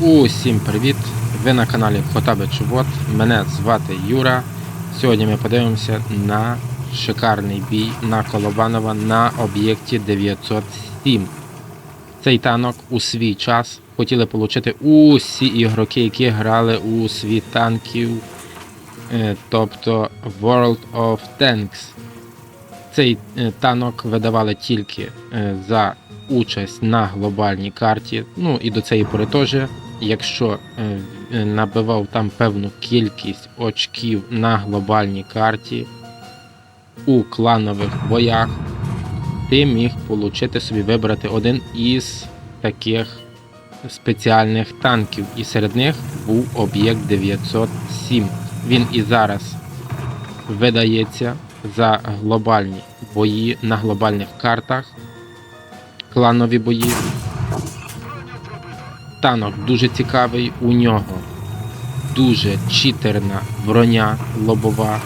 Усім привіт! Ви на каналі Хотабе Чубот. Мене звати Юра. Сьогодні ми подивимося на шикарний бій на Колобанова на об'єкті 907. Цей танок у свій час хотіли отримати усі ігроки, які грали у світ танків, е, тобто World of Tanks. Цей е, танок видавали тільки е, за участь на глобальній карті. Ну і до цієї пори теж, якщо е, е, набивав там певну кількість очків на глобальній карті у кланових боях, ти міг отримати собі вибрати один із таких спеціальних танків. І серед них був об'єкт 907. Він і зараз видається за глобальні бої на глобальних картах, кланові бої. Танок дуже цікавий, у нього дуже читерна броня лобова.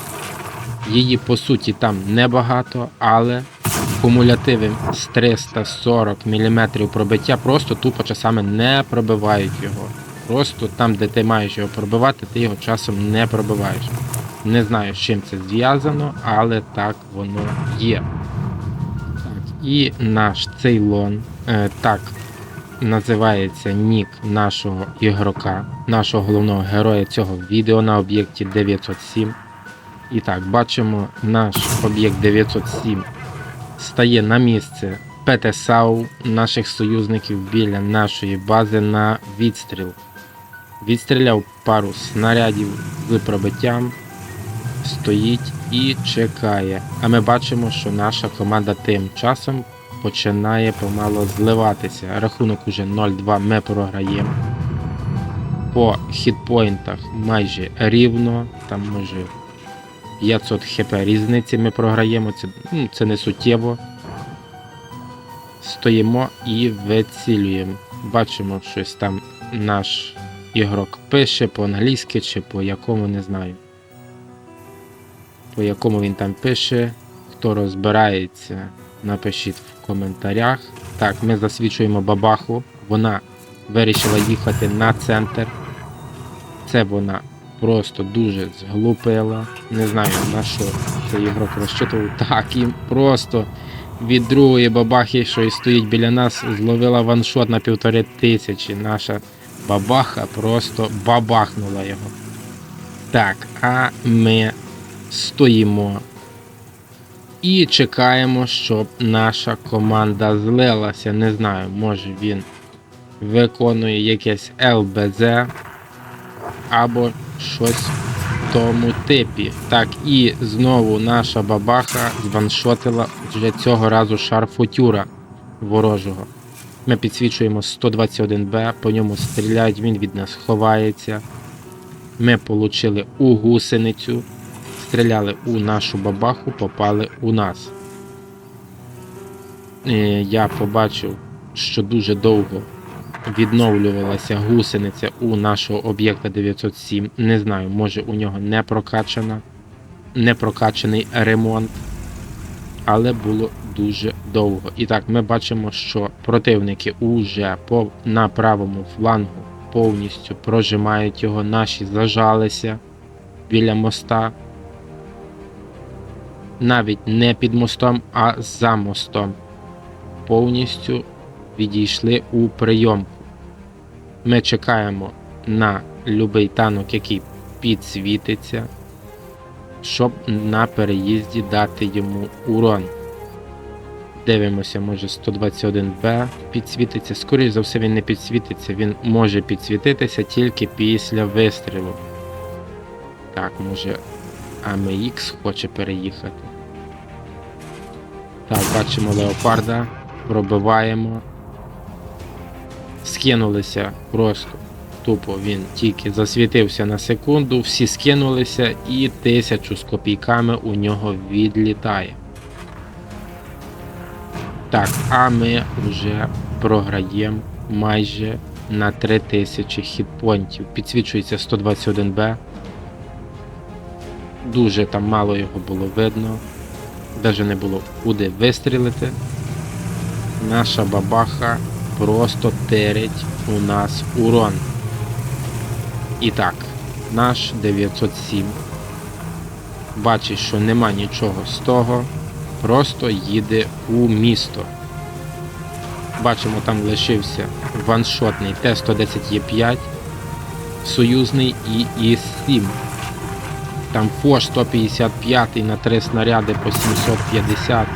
Її по суті там небагато, але кумулятивом з 340 мм пробиття просто тупо часами не пробивають його. Просто там, де ти маєш його пробивати, ти його часом не пробиваєш. Не знаю, з чим це зв'язано, але так воно є. Так, і наш цейлон, е, так називається нік нашого ігрока, нашого головного героя цього відео на об'єкті 907. І так, бачимо, наш об'єкт 907 стає на місце ПТСАУ наших союзників біля нашої бази на відстріл. Відстріляв пару снарядів з пробиттям, стоїть і чекає. А ми бачимо, що наша команда тим часом починає помало зливатися. Рахунок уже 0-2 ми програємо. По хітпоінтах майже рівно, там може 500 хп різниці ми програємо, це, ну, це не суттєво. Стоїмо і вицілюємо. Бачимо, щось там наш ігрок пише по-англійськи чи по якому не знаю. По якому він там пише. Хто розбирається, напишіть в коментарях. Так, ми засвідчуємо бабаху. Вона вирішила їхати на центр. Це вона просто дуже зглупила. Не знаю на що цей ігрок розчитував. Так, і просто від другої бабахи, що і стоїть біля нас, зловила ваншот на півтори тисячі. Наша бабаха просто бабахнула його. Так, а ми стоїмо і чекаємо, щоб наша команда злилася. Не знаю, може він виконує якесь ЛБЗ або щось в тому типі. Так, і знову наша бабаха званшотила вже цього разу шарфутюра ворожого. Ми підсвічуємо 121Б, по ньому стріляють, він від нас ховається. Ми отримали у гусеницю, стріляли у нашу бабаху, попали у нас. Е, Я побачив, що дуже довго відновлювалася гусениця у нашого об'єкта 907. Не знаю, може у нього не прокачана, не прокачаний ремонт, але було дуже довго. І так, ми бачимо, що противники уже по, на правому флангу повністю прожимають його, наші зажалися біля моста. Навіть не під мостом, а за мостом. Повністю відійшли у прийомку. Ми чекаємо на любий танок, який підсвітиться, щоб на переїзді дати йому урон. Дивимося, може 121Б підсвітиться. Скоріше за все, він не підсвітиться, він може підсвітитися тільки після вистрілу. Так, може АМХ хоче переїхати. Так, бачимо леопарда, пробиваємо. Скинулися просто. Тупо він тільки засвітився на секунду, всі скинулися і тисячу з копійками у нього відлітає. Так, а ми вже програємо майже на 3000 хітпонтів. Підсвічується 121Б. Дуже там мало його було видно. Навіть не було куди вистрілити. Наша бабаха просто терить у нас урон. І так, наш 907 бачить, що нема нічого з того, просто їде у місто. Бачимо, там лишився ваншотний Т-110Е5, союзний і І-7. Там Фош 155 на 3 снаряди по 750.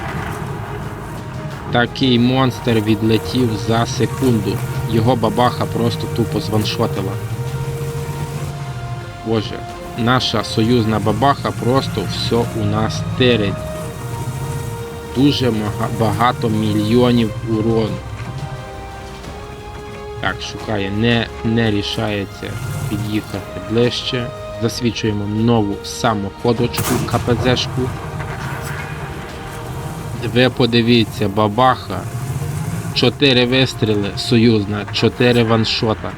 Такий монстр відлетів за секунду. Його бабаха просто тупо званшотила. Боже, наша союзна бабаха просто все у нас терить. Дуже багато мільйонів урону. Так, шукає, не, не рішається під'їхати ближче. Засвічуємо нову самоходочку КПЗшку. Ви подивіться, бабаха. Чотири вистріли, союзна, чотири ваншота.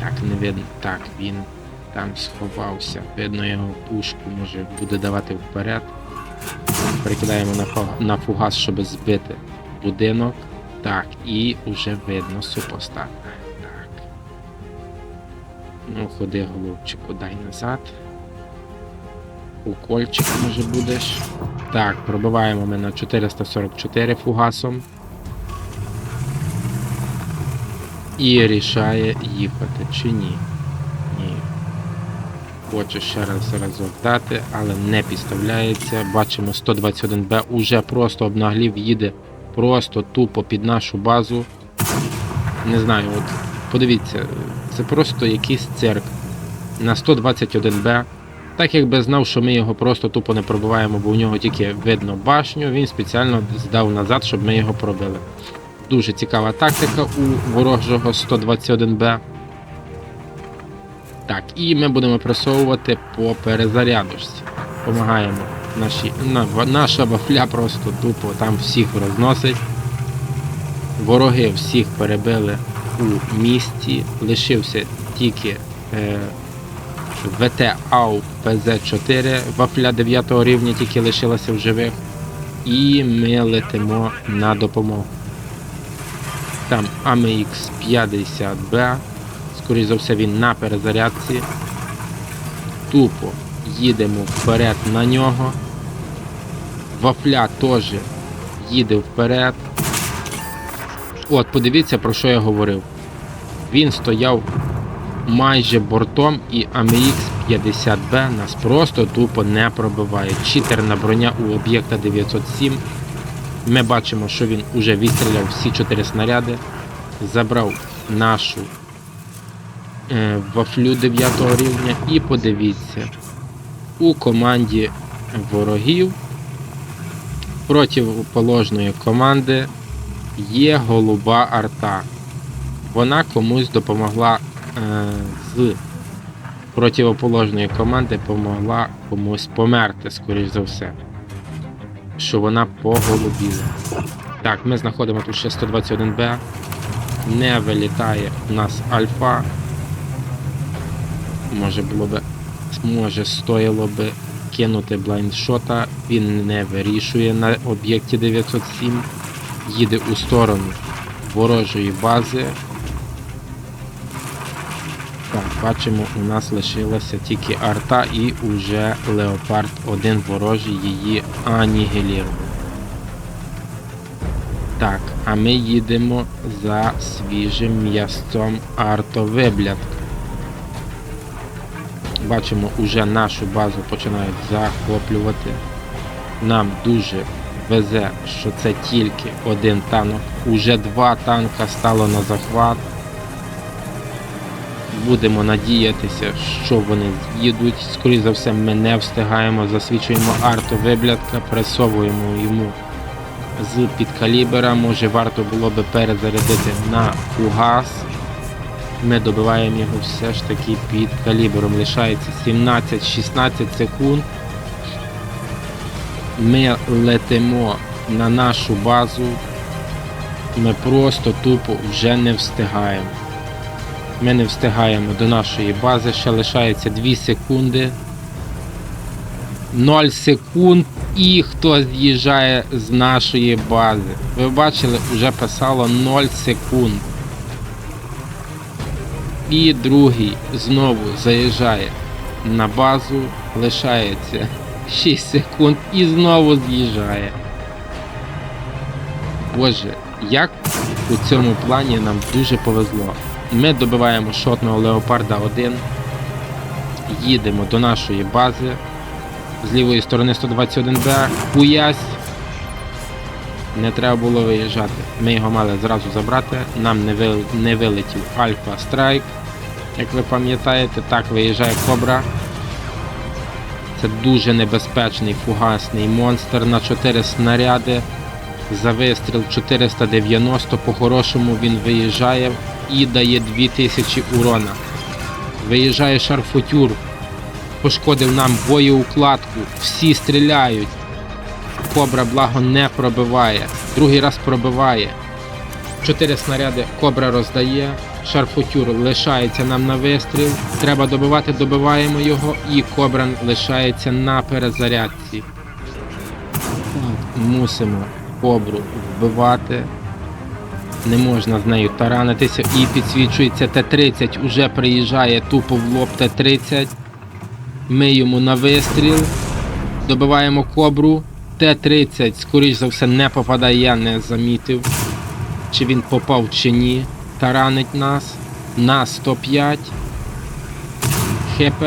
Так, не видно. Так, він там сховався. Видно його пушку, може буде давати вперед. Перекидаємо на фугас, щоб збити будинок. Так, і вже видно супостат. Ну, ходи, голубчику, дай назад. Укольчик може будеш. Так, пробиваємо ми на 444 фугасом. І рішає їхати чи ні. Ні. Хоче ще раз разок дати, але не підставляється. Бачимо 121Б уже просто обнаглів, їде просто тупо під нашу базу. Не знаю, от подивіться, це просто якийсь цирк. На 121Б. Так якби знав, що ми його просто тупо не пробиваємо, бо у нього тільки видно башню, він спеціально здав назад, щоб ми його пробили. Дуже цікава тактика у ворожого 121Б. Так, і ми будемо пресовувати по перезарядочці. Помагаємо. Наші, на, наша вафля просто тупо там всіх розносить. Вороги всіх перебили у місті. Лишився тільки е, ВТ ПЗ-4, вафля 9 рівня тільки лишилася в живих. І ми летимо на допомогу. Там AMX 50B. Скоріше за все він на перезарядці. Тупо їдемо вперед на нього. Вафля теж їде вперед. От, подивіться, про що я говорив. Він стояв майже бортом і AMX 50B нас просто тупо не пробиває. Читерна броня у об'єкта 907. Ми бачимо, що він уже відстріляв всі 4 снаряди, забрав нашу е, вафлю 9 рівня і подивіться, у команді ворогів противоположної команди є голуба арта. Вона комусь допомогла е, з противоположної команди, допомогла комусь померти, скоріш за все. Що вона поголубіла. Так, ми знаходимо тут ще 121Б. Не вилітає у нас альфа. Може було би. Може стоїло би кинути блайндшота. Він не вирішує на об'єкті 907. Їде у сторону ворожої бази. Так, бачимо, у нас лишилася тільки арта і уже Леопард 1 ворожий її анігілірував. Так, а ми їдемо за свіжим м'ясцом артовиблядка. Бачимо, уже нашу базу починають захоплювати. Нам дуже везе, що це тільки один танк. Уже два танка стало на захват. Будемо надіятися, що вони з'їдуть. Скоріше за все, ми не встигаємо, засвічуємо арту виблядка, пресовуємо йому з підкалібера. Може варто було би перезарядити на фугас. Ми добиваємо його все ж таки під калібром. Лишається 17-16 секунд. Ми летимо на нашу базу. Ми просто тупо вже не встигаємо. Ми не встигаємо до нашої бази, ще лишається 2 секунди. 0 секунд і хто з'їжджає з нашої бази. Ви бачили, вже писало 0 секунд. І другий знову заїжджає на базу, лишається 6 секунд і знову з'їжджає. Боже, як у цьому плані нам дуже повезло. Ми добиваємо шотного Леопарда 1, їдемо до нашої бази. З лівої сторони 121Б, хуясь. Не треба було виїжджати. Ми його мали зразу забрати. Нам не, ви... не вилетів Альфа Страйк. Як ви пам'ятаєте, так виїжджає Кобра. Це дуже небезпечний фугасний монстр на 4 снаряди. За вистріл 490, по-хорошому він виїжджає і дає 2000 урона. Виїжджає шарфутюр, пошкодив нам боєукладку, всі стріляють. Кобра благо не пробиває. Другий раз пробиває. Чотири снаряди кобра роздає. Шарфутюр лишається нам на вистріл. Треба добивати, добиваємо його, і кобра лишається на перезарядці. Мусимо кобру вбивати. Не можна з нею таранитися і підсвічується Т-30, уже приїжджає тупо в лоб Т-30. Ми йому на вистріл. Добиваємо кобру. Т-30, скоріш за все, не попадає, я не замітив. Чи він попав, чи ні. Таранить нас. На 105. ХП.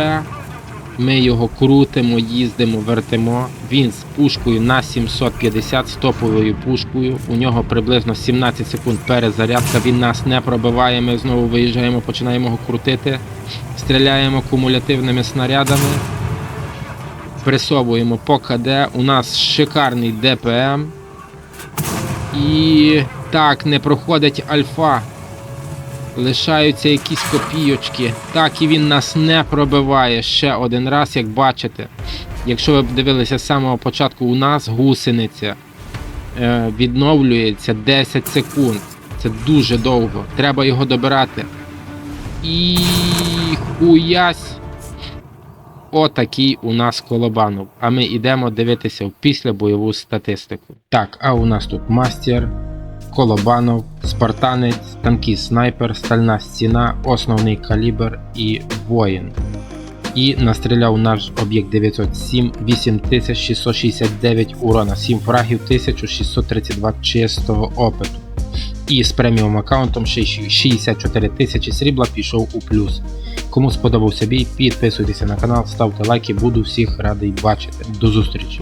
Ми його крутимо, їздимо, вертимо. Він з пушкою на 750 з топовою пушкою. У нього приблизно 17 секунд перезарядка. Він нас не пробиває. Ми знову виїжджаємо, починаємо його крутити. Стріляємо кумулятивними снарядами. Пресовуємо по КД. У нас шикарний ДПМ. І так, не проходить альфа. Лишаються якісь копійочки. Так, і він нас не пробиває ще один раз, як бачите. Якщо ви дивилися з самого початку, у нас гусениця е, відновлюється 10 секунд. Це дуже довго. Треба його добирати. І хуясь. Отакий у нас колобанов. А ми йдемо дивитися в післябойову статистику. Так, а у нас тут мастер, колобанов, спартанець, танкіст снайпер, стальна стіна, основний калібр і воїн. І настріляв наш об'єкт 907 8669 урона, 7 фрагів 1632 чистого опиту. І з преміум аккаунтом 64 тисячі срібла пішов у плюс. Кому сподобався бій, підписуйтеся на канал, ставте лайки, буду всіх радий бачити. До зустрічі!